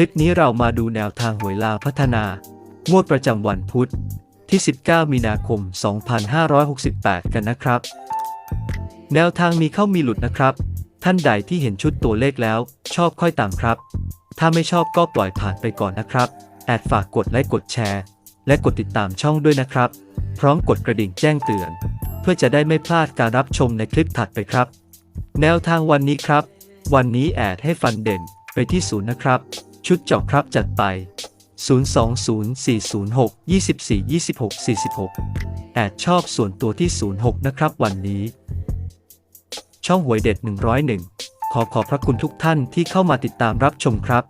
ลิปนี้เรามาดูแนวทางหวยลาวพัฒนา งวดประจำวันพุธที่ 19 มีนาคม 2568 กันนะครับ แนวทางมีเข้ามีหลุดนะครับ ท่านใดที่เห็นชุดตัวเลขแล้ว ชอบค่อยตามครับ ถ้าไม่ชอบก็ปล่อยผ่านไปก่อนนะครับแอดฝากกดไลค์กดแชร์ และกดติดตามช่องด้วยนะครับ พร้อมกดกระดิ่งแจ้งเตือน เพื่อจะได้ไม่พลาดการรับชมในคลิปถัดไปครับ แนวทางวันนี้ครับ วันนี้แอดให้ฟันเด่นไปที่ศูนย์นะครับ ชุดเจาะครับจัดไป 020406 24 26 46 แอดชอบส่วนตัวที่ 06 นะครับวันนี้ ช่องหวยเด็ด 101 ขอขอบพระคุณทุกท่านที่เข้ามาติดตามรับชมครับ